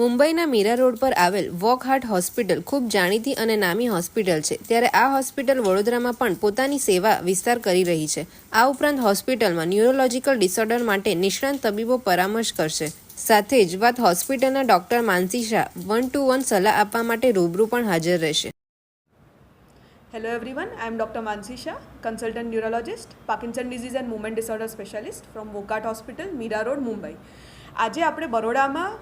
મુંબઈના મીરા રોડ પર આવેલ વોક હાર્ટ હોસ્પિટલ ખૂબ જાણીતી અને નામી હોસ્પિટલ છે. ત્યારે આ હોસ્પિટલ વડોદરામાં પણ પોતાની સેવા વિસ્તાર કરી રહી છે. આ ઉપરાંત હોસ્પિટલમાં ન્યુરોલોજીકલ ડિસઓર્ડર માટે નિષ્ણાંત તબીબો પરામર્શ કરશે. સાથે જ વાત હોસ્પિટલના doctor Mansi Shah one two one સલાહ આપવા માટે રૂબરૂ પણ હાજર રહેશે. Hello everyone I am doctor Mansi Shah consultant neurologist Parkinson disease and movement disorder specialist from Wockhardt hospital Mira road Mumbai. આજે આપણે બરોડામાં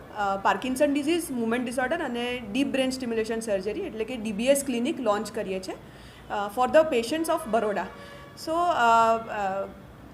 પાર્કિન્સન ડિઝીઝ મુમેન્ટ ડિસઓર્ડર અને ડીપ બ્રેન સ્ટિમ્યુલેશન સર્જરી એટલે કે ડીબીએસ ક્લિનિક લોન્ચ કરીએ છીએ for the patients of Baroda. So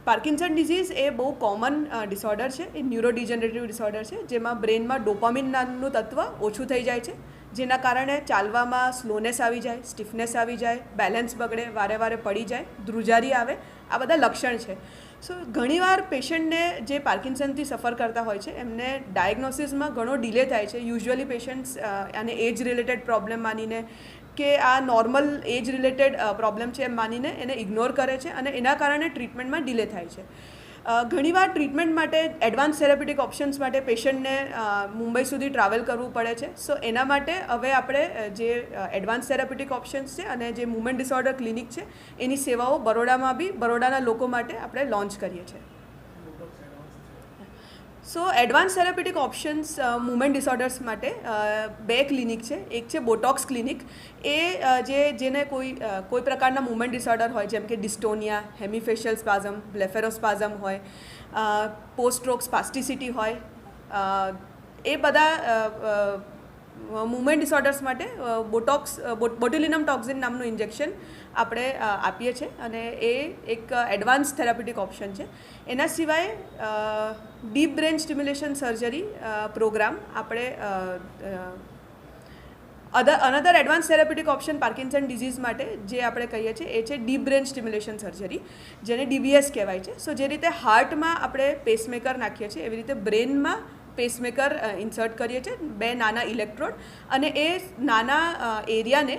Parkinson disease એ બહુ common disorder છે, એ ન્યુરોડિજનરેટિવ ડિસઓર્ડર છે, જેમાં બ્રેનમાં ડોપામિન નામનું તત્વ ઓછું થઈ જાય છે. જેના કારણે ચાલવામાં સ્લોનેસ આવી જાય, સ્ટીફનેસ આવી જાય, બેલેન્સ બગડે, વારે વારે પડી જાય, ધ્રુજારી આવે, આ બધા લક્ષણ છે. સો, ઘણીવાર પેશન્ટને જે પાર્કિન્સનથી સફર કરતા હોય છે, એમને ડાયગ્નોસિસમાં ઘણો ડિલે થાય છે. યુઝ્યુઅલી પેશન્ટ્સ આને એજ રિલેટેડ પ્રોબ્લેમ માનીને કે આ નોર્મલ એજ રિલેટેડ પ્રોબ્લેમ છે એમ માનીને એને ઇગ્નોર કરે છે અને એના કારણે ટ્રીટમેન્ટમાં ડિલે થાય છે. ઘણીવાર ટ્રીટમેન્ટ માટે એડવાન્સ થેરાપ્યુટિક ઓપ્શન્સ માટે પેશન્ટને મુંબઈ સુધી ટ્રાવેલ કરવું પડે છે. સો એના માટે હવે આપણે જે એડવાન્સ થેરાપ્યુટિક ઓપ્શન્સ છે અને જે મુમેન્ટ ડિસઓર્ડર ક્લિનિક છે, એની સેવાઓ બરોડામાં બી બરોડાના લોકો માટે આપણે લોન્ચ કરીએ છીએ. So advance therapeutic options movement disorders માટે બે ક્લિનિક છે. એક છે બોટોક્સ ક્લિનિક એ જે, જેને કોઈ કોઈ પ્રકારના મુમેન્ટ ડિસઓર્ડર હોય, જેમ કે ડિસ્ટોનિયા હેમિફેશિયલ સ્પાઝમ બ્લેફેરોસ્પાઝમ હોય પોસ્ટ સ્ટ્રોક સ્પાસ્ટિસિટી હોય એ બધા મુવમેન્ટ ડિસઓર્ડર્સ માટે બોટોક્સ બોટ્યુલિનમ ટોક્સિન નામનું ઇન્જેક્શન આપણે આપીએ છીએ અને એ એક એડવાન્સ થેરાપ્યુટિક ઓપ્શન છે. એના સિવાય deep brain stimulation surgery program આપણે other another advance therapeutic option Parkinson disease માટે જે આપણે કહીએ છીએ એ છે ડીપ બ્રેન સ્ટિમ્યુલેશન સર્જરી જેને ડીબીએસ કહેવાય છે. સો જે રીતે હાર્ટમાં આપણે પેસમેકર નાખીએ છીએ, એવી રીતે બ્રેનમાં પેસમેકર ઇન્સર્ટ કરીએ છીએ, બે નાના ઇલેક્ટ્રોડ અને એ નાના એરિયાને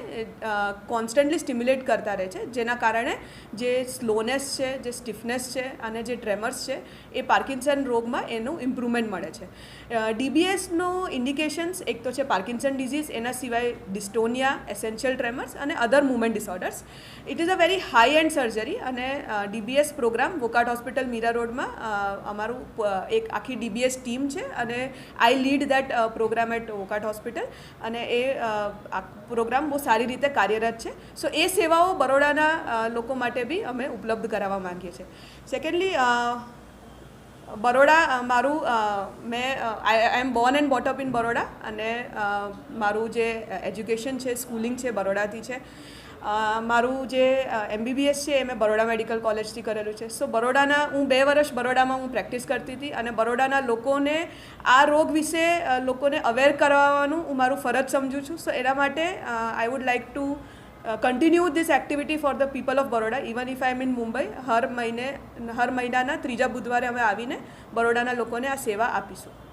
કોન્સ્ટન્ટલી સ્ટિમ્યુલેટ કરતા રહે છે. જેના કારણે જે સ્લોનેસ છે, જે સ્ટિફનેસ છે અને જે ટ્રેમર્સ છે, એ પાર્કિન્સન રોગમાં એનું ઇમ્પ્રુવમેન્ટ મળે છે. ડીબીએસનો ઇન્ડિકેશન્સ એક તો છે પાર્કિન્સન ડિઝીઝ એના સિવાય ડિસ્ટોનિયા એસેન્શિયલ ટ્રેમર્સ અને other movement disorders it is a very high end surgery અને DBS programme Wockhardt hospital Mira રોડમાં અમારું એક આખી ડીબીએસ ટીમ છે અને I lead that programme at Wockhardt hospital અને એ પ્રોગ્રામ બહુ સારી રીતે કાર્યરત છે. સો એ સેવાઓ બરોડાના લોકો માટે બી અમે ઉપલબ્ધ કરાવવા માંગીએ છીએ. સેકન્ડલી બરોડા મારું મેં I am born and brought up in Baroda અને મારું જે એજ્યુકેશન છે સ્કૂલિંગ છે બરોડાથી છે. મારું જે એમબીબીએસ છે એ મેં બરોડા મેડિકલ કોલેજથી કરેલું છે. સો બરોડાના, હું બે વર્ષ બરોડામાં હું પ્રેક્ટિસ કરતી હતી અને બરોડાના લોકોને આ રોગ વિશે લોકોને અવેર કરવાનું હું મારું ફરજ સમજું છું. સો એના માટે I would like to continue this activity for the people of Baroda even if I am in Mumbai હર મહિને હર મહિનાના ત્રીજા બુધવારે અમે આવીને બરોડાના લોકોને આ સેવા આપીશું